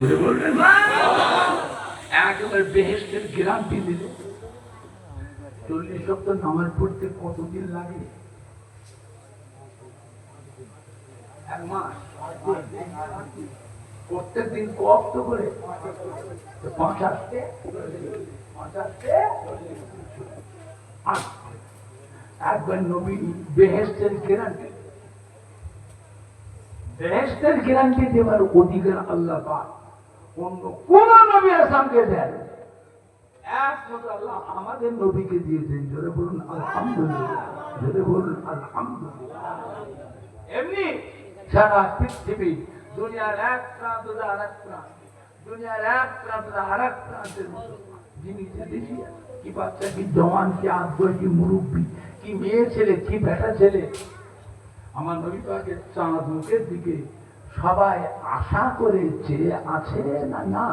করে বললেন একেবারে বেহেস্টের গ্যারান্টি দিল চল্লিশ সপ্তাহ নামাজ পড়তে কতদিন লাগে? এক মাস। প্রত্যেক দিন কত করে? তো পাঁচ আসতে? পাঁচ আসতে? আট। একবার নবী বেহেস্টের গ্যারান্টি বেহেস্টের গ্যারান্টি দেওয়ার অধিকার আল্লাহ পাক অন্য কোন নবী আসামকে দেন? একমাত্র আল্লাহ আমাদের নবীকে দিয়েছেন। জোরে বলুন আলহামদুলিল্লাহ। জোরে বলুন আলহামদুলিল্লাহ। এমনি সারা পৃথিবী দুনিয়ার এক প্রান্ত থেকে আর এক প্রান্ত দুনিয়ার এক প্রান্ত আর এক প্রান্তের মতো। কি বাচ্চা কি জওয়ান কি আগ্রহ কি মুরব্বী কি মেয়ে ছেলে কি বেটা ছেলে। আমার নবী পাকের চাঁদ মুখের দিকে সবাই আশা করে চেয়ে আছে না না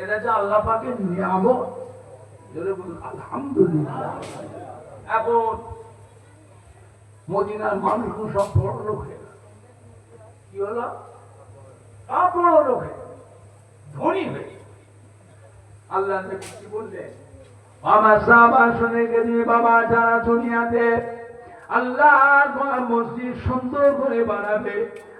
এটা যে আল্লাহ পাকের নিয়ামত। আলহামদুলিল্লাহ। এখন মদিনার মানুষ সব বড় লোক গেল। কি হলো? সব বড় লোক গেল। ধনী হয়ে আল্লাহ কি বললেন? আমার সাহাবা শুনে গেছি বাবা যারা দুনিয়াতে আল্লাহ মসজিদ সুন্দর করে বানাবে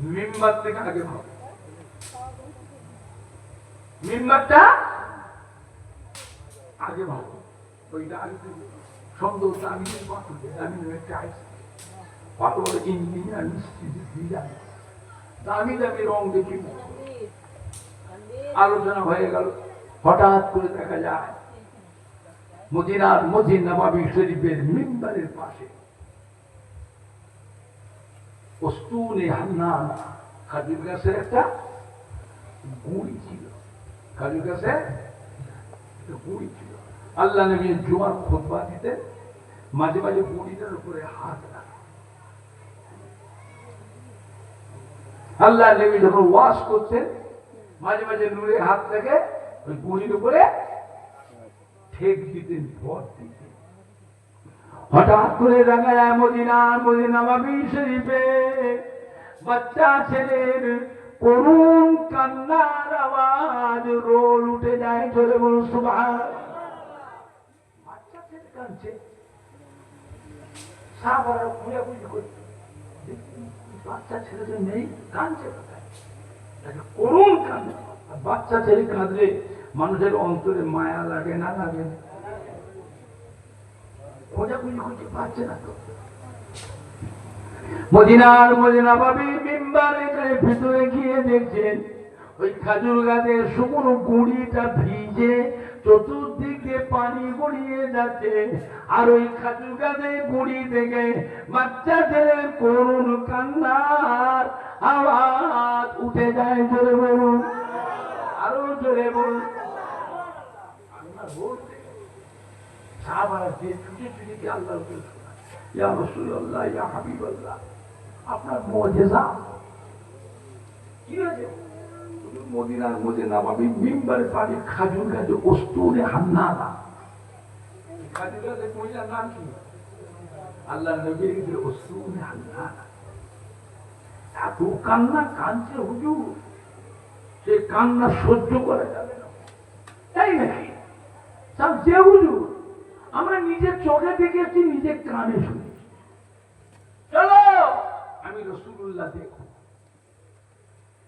মেম্বার থেকে আগে মেম্বারটা আগে ওইটা আগে দামি দামি টাইলস কত বড় ইঞ্জিনিয়ার মিস্ত্রি দামি দামি রং দেখি আলোচনা হয়ে গেল। হঠাৎ করে দেখা যায়, মদিনার মদিন নবাবি শরীফের মিম্বারের পাশে অস্তুনে হান্নানা খাজুর একটা গুড়ি ছিল। খাজুর গাছে গুড়ি ছিল। আল্লাহ নবী জুমার খোদবা দিতে মাঝে মাঝে গুড়িটার উপরে হাত আল্লাহ নবী যখন ওয়াশ করতেন, মাঝে মাঝে নূরে হাত থেকে ওই গুড়ির উপরে ঠেক দিতেন, ভর দিতেন। হঠাৎ করে দেখা যায় মদিনা মদিনা বাবি শরীফে। বাচ্চা ছেলের করুণ কান্নার আওয়াজ, রোল উঠে যায় চলে বলুন সুভাষ বাচ্চা ছেলে বাচ্চা ছেলে কাঁদলে মানুষের অন্তরে মায়া লাগে না লাগে না। খোঁজাখুঁজি করছে পাচ্ছে না তো মদিনার মদিনা ভিতরে গিয়ে দেখছেন ওই খাজুর গাছের শুকনো গুঁড়িটা ভিজে চতুর্দিকে পানি গড়িয়ে যাচ্ছে। আর ওই খাজুর গাছের গুঁড়ি থেকে বাচ্চা ছেলের করুণ কান্নার আওয়াজ উঠে যায় জোরে বলুন আরও জোরে বলুন আল্লাহ বলতে এত কান্না কাঁদছে হুজুর। সে কান্না সহ্য করা যাবে না। তাই নাকি? যে হুজুর। চোখে দেখেছি নিজের কানে শুনেছি চলো। আমি রসুল্লাহ দেখো।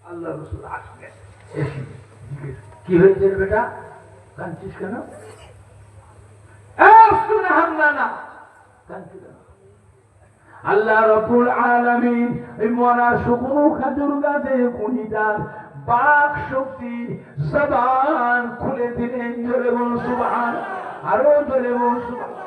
আল্লাহ রসুল আসলেন। কি হয়েছে বেটা? কাঁদছিস কেন? আল্লাহ রবুল আলামিন এই মরা শুকনো খাজুর গাছে বাক শক্তি জবান খুলে দিলেন। জোরে বল সুবহান আরও জোরে বল সুবহান।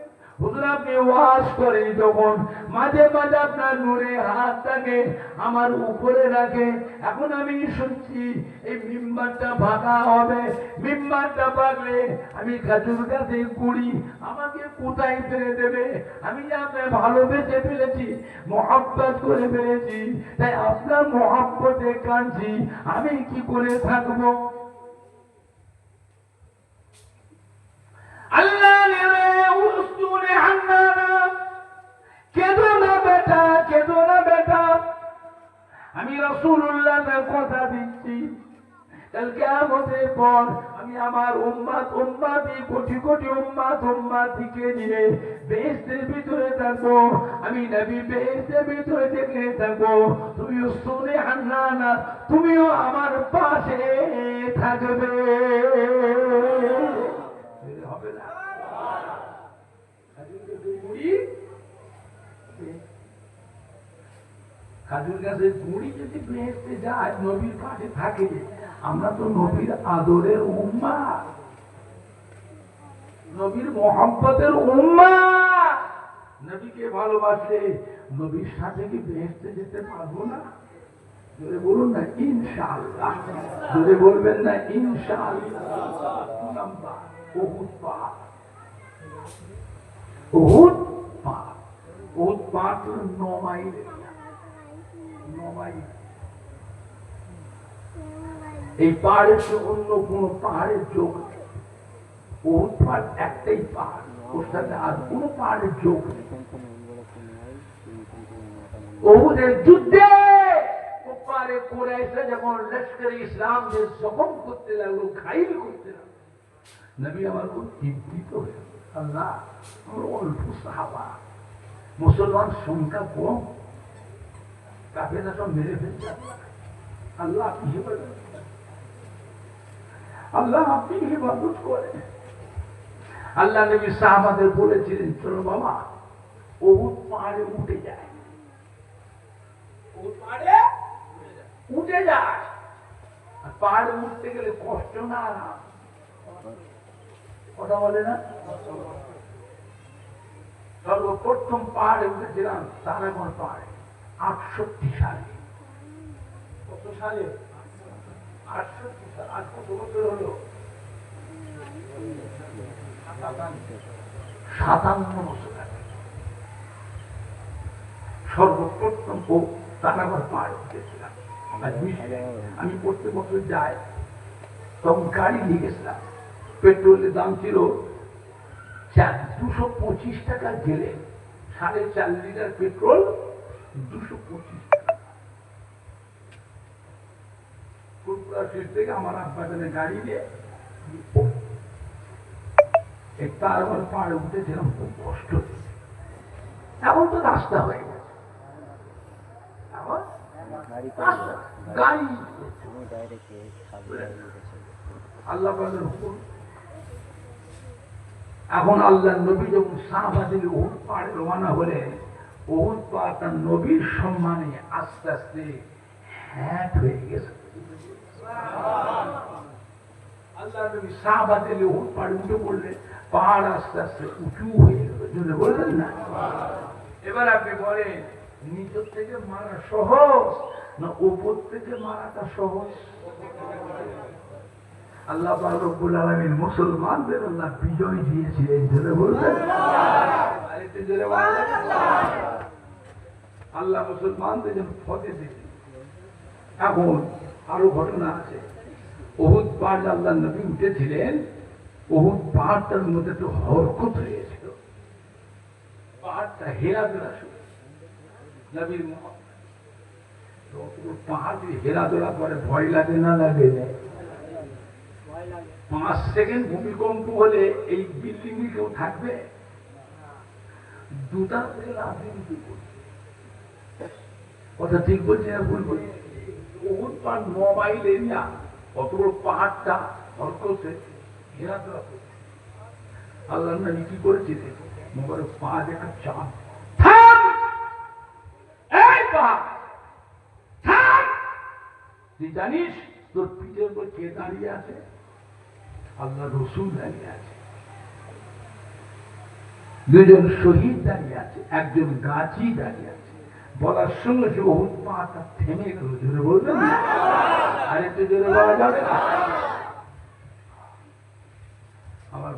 আপনি করেন মাঝে মাঝে আপনার নূরে হাতটাকে আমার উপরে রাখে। এখন আমি শুনছি, এই মিম্বারটা ভাঙা হবে। মিম্বারটা ভাগলে আমি কুড়ি। আমাকে কোথায় ফেলে দেবে? আমি যে আপনার ভালোবেসে ফেলেছি, মহাব্বত করে ফেলেছি, তাই আপনার মহাব্বতে কাঁদছি। আমি কি করে থাকব? আল্লাহ আমি রসুল্লাহ কথা দিচ্ছি। কালকে আমাদের পর আমি আমার উম্মাত উম্মাতি কোটি কোটি উম্মাত উম্মাতিকে নিয়ে বেহেস্তের ভিতরে থাকব। আমি নবী বেহেস্তের ভিতরে থেকে থাকব। তুমিও শুনে হান্নানা তুমিও আমার পাশে থাকবে। হবে না। খাজুর গাছের গুড়ি যদি বেহেস্তে যায়, নবীর পাশে থাকে আমরা তো নবীর আদরের উম্মা। নবীর মোহাম্মতের উম্মা। নবীকে ভালোবাসলে নবীর সাথে কি বেহেস্তে যেতে পারব না? বলুন না, ইনশাআল্লাহ। বলবেন না, ইনশাআল্লাহ। বহুত পাহাড় বহুত মাইল এই পাহাড়ের তো অন্য কোনো পাহাড়ের যোগ একটাই পাহাড় আর কোনো পাহাড়ের যোগ নেই। যুদ্ধে মুসলমান সংখ্যা কম। কাফেরা সব মেরে ফেলছে। আল্লাহ আপনি হেফাজত আল্লাহ আপনি হেফাজত করেন। আল্লাহ নবী সাহাবাদের বলেছিলেন চলো বাবা বহুত পাহাড়ে উঠে যায় পাহাড়ে উঠে যায় আর পাহাড়ে উঠতে গেলে কষ্ট না কথা বলে না? সর্বপ্রথম পাহাড়ে উঠেছিলাম তারাগণ পাহাড়ে। আটষট্টি সালে। কত সালে? আটষট্টি সাল। আজ কত বছর হলো? সাতান্ন বছর আগে। সর্বপ্রথম তারাগণ পাহাড়ে উঠেছিলাম আর আমি প্রত্যেক বছর যাই, তখন গাড়ি নিয়ে গেছিলাম। পেট্রোলের দাম ছিল চার দুশো পঁচিশ টাকা গেলে সাড়ে চার লিটার পেট্রোল দুশো পঁচিশ টাকা থেকে আমার গাড়ি নিয়ে উঠেছিলাম খুব কষ্ট। এখন তো রাস্তা হয়ে আল্লাহ এখন আল্লাহ নবী যখন সাহাবাদের ওহুদ পাহাড়ে রওনা হলে নবীর সম্মানে আস্তে আস্তে হ্যাট হয়ে গেছে। আল্লাহ এবার আপনি নিচের থেকে মারা সহজ না থেকে মারাটা সহজ? আল্লাহ মুসলমানদের আল্লাহ বিজয় দিয়েছিলেন বলবেন। আল্লাহ মুসলমানদের যেন ফতে এখন আরও ঘটনা আছে। বহুত পাহাড় আল্লাহ নবী উঠেছিলেন বহুত পাহাড়টার মধ্যে তো হরকত হয়েছিল। পাহাড়টা হেরা ধরা শুরু। নবীর। পাহাড় যদি হেরা ধরা করে, ভয় লাগে না লাগে? পাঁচ সেকেন্ড ভূমিকম্প হলে এই বিল্ডিং কেউ থাকবে? দুটা কথা ঠিক বলছি না ভুল বলছি? বহুত মোবাইল এরিয়া কত বড় পাহাড়টা করছে। আল্লাহ কি করেছিলেন মোবাইল পা দেখা তুই জানিস তোর পিঠের উপর কে দাঁড়িয়ে আছে? আল্লাহ রসুল দাঁড়িয়ে আছে। দুজন শহীদ দাঁড়িয়ে আছে, একজন গাছি দাঁড়িয়ে আছে। বলার সঙ্গে সে পাটা থেমে গেল, জোরে বলবেন? আর জোরে বলা যাবে আমার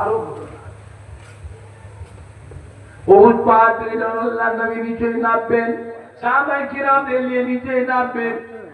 আরও পাহাড় থেকে যখন আল্লাহ নিচে নামবেন সাহাবাই কিরামদের নিয়ে নিচে নামবেন।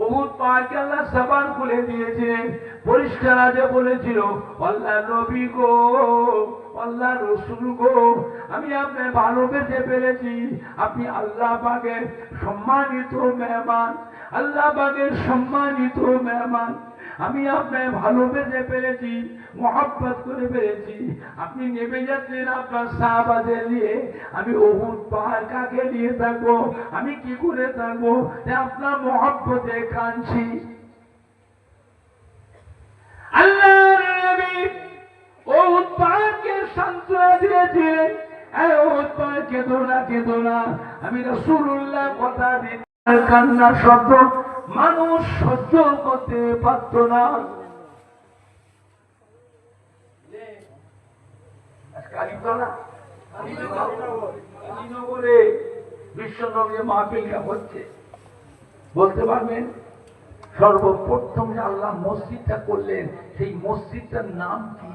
উহুদ পাহাড়কে আল্লাহ সাবান খুলে দিয়েছে। পরিষ্কার আজে বলেছিল, আল্লাহ নবী গো, আল্লাহ রসুল গো, আমি আপনার ভালোবেসে পেরেছি। আপনি আল্লাহ পাকের সম্মানিত মেহমান, আল্লাহ পাকের সম্মানিত মেহমান। আমি আপনার ভালোবেসে পেরেছি, মহাব্বত করে পেরেছি। আপনি নেমে যাচ্ছেন আপনার সাহাবাদের নিয়ে। আমি অহুদ পাহাড় কাকে নিয়ে থাকব? আমি কি করে থাকব? আপনার মহাব্বতে কাঁদছি। আমি রসুল্লাহ কথা দিন। কান্নার শব্দ। মানুষ সহ্য করতে পারত না। বলতে পারবেন, সর্বপ্রথম যে আল্লাহ মসজিদটা করলেন, সেই মসজিদটার নাম কি?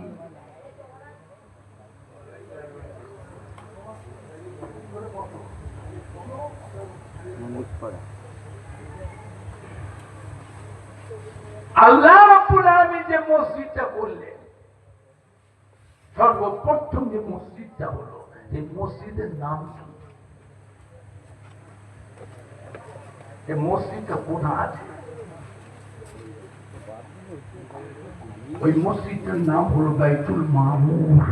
আল্লাহ রাব্বুল আলামিন যে মসজিদটা করলেন সর্বপ্রথম যে মসজিদটা হলো এই মসজিদের নাম কি? এই মসজিদটা কোথায় আছে? ওই মসজিদটার নাম হলো বাইতুল মামুর।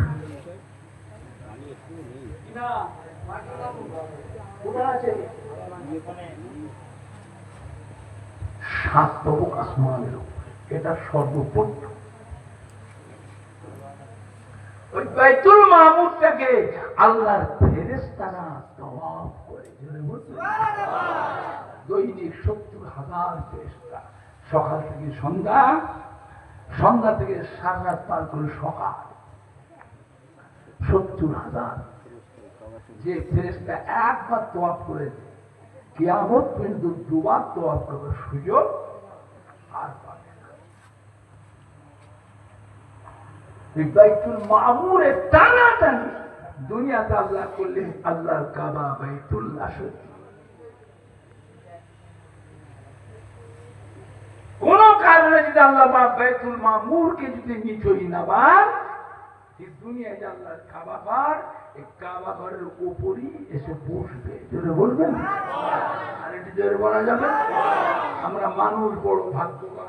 সাত তবক আসমানের উপরে। এটা সর্বপ্রথম। ওই বাইতুল মাহমুদটাকে আল্লাহর করে। দৈনিক সত্তর হাজার ফেরেস্তা সকাল থেকে সন্ধ্যা সন্ধ্যা থেকে সারা পার করে সকাল। সত্তর হাজার। যে ফেরেস্তা একবার তোয়াপ করেছে, কিয়ামত পর্যন্ত দুবার তোয়াপ করার সুযোগ আর পাবে না বাইতুল মামুরের টানাটানি। দুনিয়াতে আল্লাহ আল্লাহর কাবা কোন কারণে যদি আল্লাহ বা বাইতুল মামুরকে যদি নিচই না বার এই দুনিয়ায় যে আল্লাহর কাবা এই কাবা ঘরের উপরই এসে বসবে। জোরে বলবেন? আর এটি জোরে বলা যাবে? আমরা মানুষ বড় ভাগ্যবান।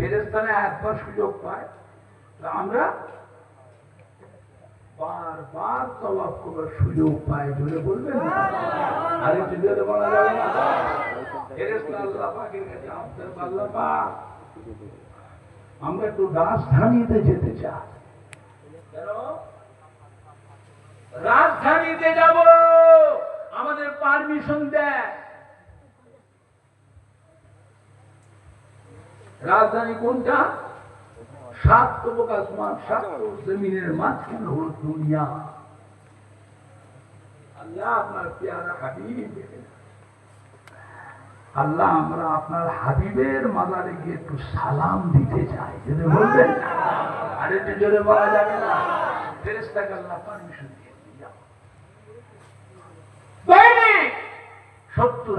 ফেরেস্তানে একবার সুযোগ পায় আমরা বারবার তলাপ করার সুযোগ পাই জোরে বলবেন আর একটু জোরে বলা যাবে না। আমরা একটু রাজধানীতে যেতে চাই? রাজধানীতে যাব। আমাদের পারমিশন দেয় রাজধানী কোনটা? সাত তবক আসমান সাত জমিনের মাঝখানে হল দুনিয়া। আল্লাহ আপনার পেয়ারা হাবিব আল্লাহ আমরা আপনার হাবিবের মাজারে গিয়ে একটু সালাম দিতে চাই। যদি বলবেন, আর একটু জোরে বলা যাবে না। ফেরেস্তাকে আল্লাহ পারমিশন দিয়ে। সত্তর